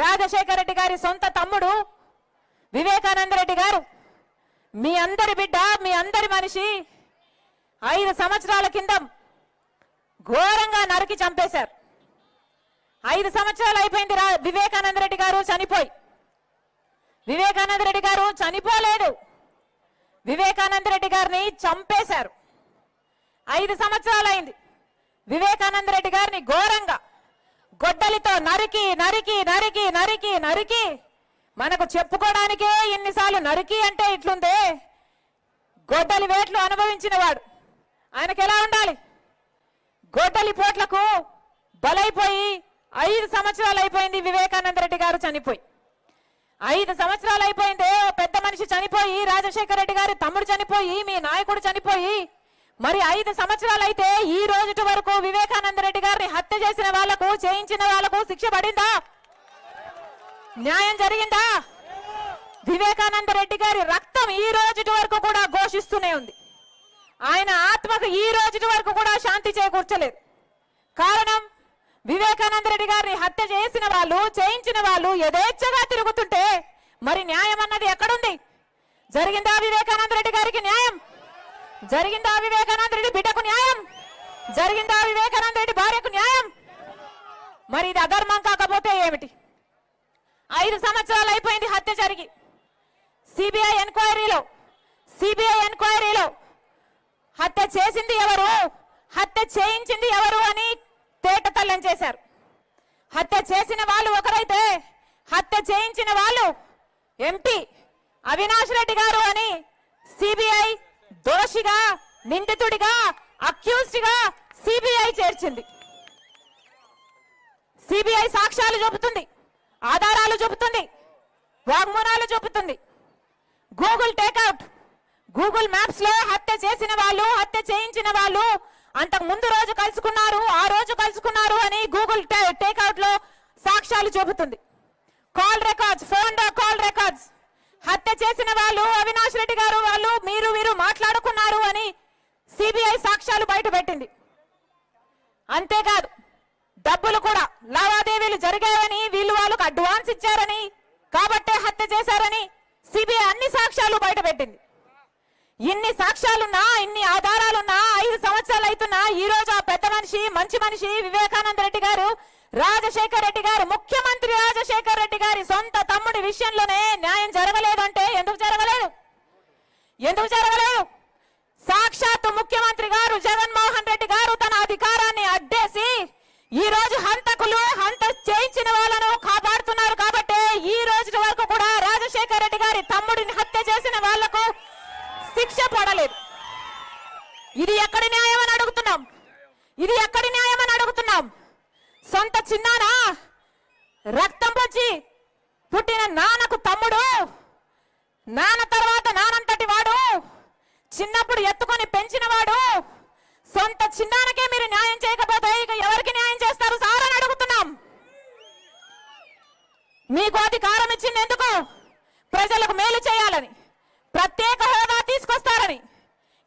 రాజశేఖర రెడ్డి గారి సొంత తమ్ముడు వివేకానంద రెడ్డి గారు. మీ అందరి బిడ్డ మీ అందరి మనిషి ఐదు సంవత్సరాల కింద ఘోరంగా నరికి చంపేశారు. ఐదు సంవత్సరాలు అయిపోయింది రా వివేకానంద రెడ్డి గారు చనిపోయి. వివేకానంద రెడ్డి గారు చనిపోలేదు. వివేకానంద రెడ్డి గారిని చంపేశారు. ఐదు సంవత్సరాలు అయింది. వివేకానంద రెడ్డి గారిని ఘోరంగా గొడ్డలితో నరికి నరికి నరికి నరికి నరికి. మనకు చెప్పుకోవడానికే ఇన్నిసార్లు నరికి అంటే ఇట్లుందే. గొడ్డలి వేట్లు అనుభవించిన వాడు. ఆయనకి ఎలా ఉండాలి? గొడ్డలి పోట్లకు బలైపోయి ఐదు సంవత్సరాలు అయిపోయింది వివేకానంద రెడ్డి గారు చనిపోయి. ఐదు సంవత్సరాలు అయిపోయిందే ఓ పెద్ద మనిషి చనిపోయి రాజశేఖర రెడ్డి గారి తమ్ముడు చనిపోయి మీ నాయకుడు చనిపోయి మరి ఐదు సంవత్సరాలు అయితే ఈ రోజుటి వరకు వివేకానంద రెడ్డి గారిని హత్య చేసిన వాళ్ళకు చేయించిన వాళ్ళకు శిక్ష పడిందా? న్యాయం జరిగిందా? వివేకానంద రెడ్డి గారి రక్తం ఈ రోజుటి వరకు కూడా ఘోషిస్తూనే ఉంది. ఆయన ఆత్మకు ఈ రోజుటి వరకు కూడా శాంతి చేకూర్చలేదు. కారణం వివేకానంద రెడ్డి గారిని హత్య చేసిన వాళ్ళు చేయించిన వాళ్ళు యథేచ్ఛగా తిరుగుతుంటే మరి న్యాయం అన్నది ఎక్కడుంది? జరిగిందా వివేకానంద రెడ్డి గారికి న్యాయం? జరిగిందా వివేకానంద రెడ్డి బిడ్డకు న్యాయం? జరిగిందా వివేకానంద రెడ్డి భార్యకు న్యాయం? మరి ఇది అధర్మం కాకపోతే ఏమిటి? ఐదు సంవత్సరాలు అయిపోయింది హత్య జరిగి. సిబిఐ ఎంక్వైరీలో సిబిఐ ఎంక్వైరీలో హత్య చేసింది ఎవరు? హత్య చేయించింది ఎవరు అని తేటతల్లం చేశారు. హత్య చేసిన వాళ్ళు ఒకరైతే హత్య చేయించిన వాళ్ళు ఎంపీ అవినాష్ రెడ్డి గారు అని సిబిఐ దోషిగా నిందితుడిగా అక్యూజ్డ్గా సిబిఐ చేర్చింది. సిబిఐ సాక్ష్యాలు చూపుతుంది ఆధారాలు చూపుతుంది వాగ్మూలాలు చూపుతుంది. గూగుల్ టేక్అవుట్ గూగుల్ మ్యాప్స్లో హత్య చేసిన వాళ్ళు హత్య చేయించిన వాళ్ళు అంతకు ముందు రోజు కలుసుకున్నారు ఆ రోజు కలుసుకున్నారు అని గూగుల్ టేక్అవుట్లో సాక్ష్యాలు చూపుతుంది. Call records phone call records. హత్య చేసిన వాళ్ళు అవినాష్ రెడ్డి గారు వాళ్ళు మీరు వీరు మాట్లాడుకున్నారు అని సిబిఐ బయట పెట్టింది. అంతేకాదు డబ్బులు కూడా లావాదేవీలు జరిగాయని వీళ్ళు వాళ్ళకు అడ్వాన్స్ ఇచ్చారని కాబట్టే హత్య చేశారని సిబిఐ అన్ని సాక్ష్యాలు బయట పెట్టింది. ఇన్ని సాక్ష్యాలున్నా ఇన్ని ఆధారాలున్నా ఐదు సంవత్సరాలు అవుతున్నా ఈ రోజు ఆ పెద్ద మనిషి మంచి మనిషి వివేకానంద రెడ్డి గారు రాజశేఖర రెడ్డి గారు ముఖ్యమంత్రి రాజశేఖర రెడ్డి గారి సొంత తమ్ముడి విషయంలోనే న్యాయం జరగలేదంటే ఎందుకు జరగలేదు? ఎందుకు జరగలేదు? సాక్షాత్తు ముఖ్యమంత్రి గారు జగన్మోహన్ రెడ్డి గారు తన అధికారాన్ని అడ్డేసి ఈ రోజు హంతకులు హంత చేయించిన వాళ్ళను కాపాడుతున్నారు కాబట్టి ఈ రోజు వరకు కూడా రాజశేఖర రెడ్డి గారి తమ్ముడిని హత్య చేసిన వాళ్ళకు శిక్ష పడలేదు. ఇది ఎక్కడి న్యాయం అని అడుగుతున్నాం? ఇది ఎక్కడి న్యాయం అని అడుగుతున్నాం? సొంత చిన్నానా? రక్తం పొచ్చి పుట్టిన నాన్నకు తమ్ముడు? నాన్న చిన్నప్పుడు ఎత్తుకొని పెంచిన వాడు సొంత చిన్నానకే మీరు న్యాయం చేయకపోతే ఇక ఎవరికి న్యాయం చేస్తారు? సార్ అని అడుగుతున్నాం. మీకు అధికారం ఇచ్చింది ఎందుకు? ప్రజలకు మేలు చేయాలని ప్రత్యేక హోదా తీసుకొస్తారని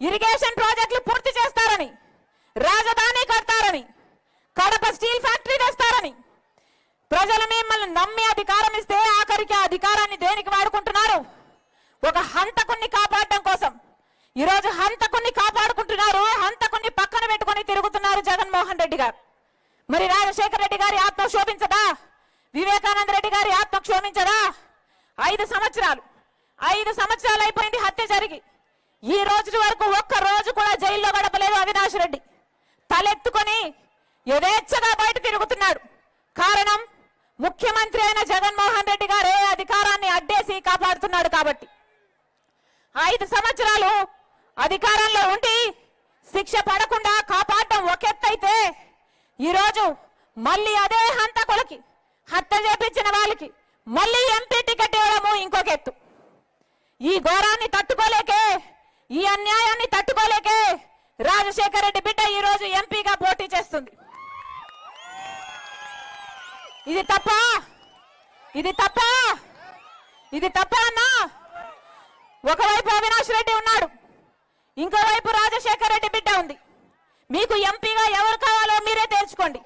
ఇరిగేషన్ ప్రాజెక్టులు పూర్తి చేస్తారని రాజధాని కడతారని కడప స్టీల్ ఫ్యాక్టరీ తెస్తారని ప్రజలు మిమ్మల్ని నమ్మి అధికారం ఇస్తే ఆఖరికి ఆ అధికారాన్ని దేనికి వాడుకుంటున్నారు? ఒక హంతకుణ్ణి కాపాడడం ఈరోజు హంతకుని కాపాడుకుంటున్నారు. హంతకుని పక్కన పెట్టుకొని తిరుగుతున్నారు జగన్మోహన్ రెడ్డి గారు. మరి రాజశేఖర రెడ్డి గారి ఆత్మ క్షోభించదా? వివేకానంద రెడ్డి గారి ఆత్మ క్షోభించదా? ఐదు సంవత్సరాలు. ఐదు సంవత్సరాలు అయిపోయింది హత్య జరిగి. ఈ రోజు వరకు ఒక్క రోజు కూడా జైల్లో గడపలేదు అవినాష్ రెడ్డి. తలెత్తుకొని యథేచ్ఛగా బయట తిరుగుతున్నాడు. కారణం ముఖ్యమంత్రి అయిన జగన్మోహన్ రెడ్డి గారే అధికారాన్ని అడ్డేసి కాపాడుతున్నాడు కాబట్టి. ఐదు సంవత్సరాలు అధికారంలో ఉండి శిక్ష పడకుండా కాపాడటం ఒకెత్తైతే ఈరోజు మళ్ళీ అదే హంతకులకి హత్య చేపించిన వాళ్ళకి మళ్ళీ ఎంపీ టికెట్ ఇవ్వడము ఇంకొక ఎత్తు. ఈ ఘోరాన్ని తట్టుకోలేకే ఈ అన్యాయాన్ని తట్టుకోలేకే రాజశేఖర రెడ్డి బిడ్డ ఈరోజు ఎంపీగా పోటీ చేస్తుంది. ఇది తప్ప? ఇది తప్ప? ఇది తప్ప అన్నా? ఒకవైపు అవినాష్ రెడ్డి ఉన్నాడు. ఇంకోవైపు రాజశేఖర రెడ్డి బిడ్డ ఉంది. మీకు ఎంపీగా ఎవరు కావాలో మీరే తేల్చుకోండి.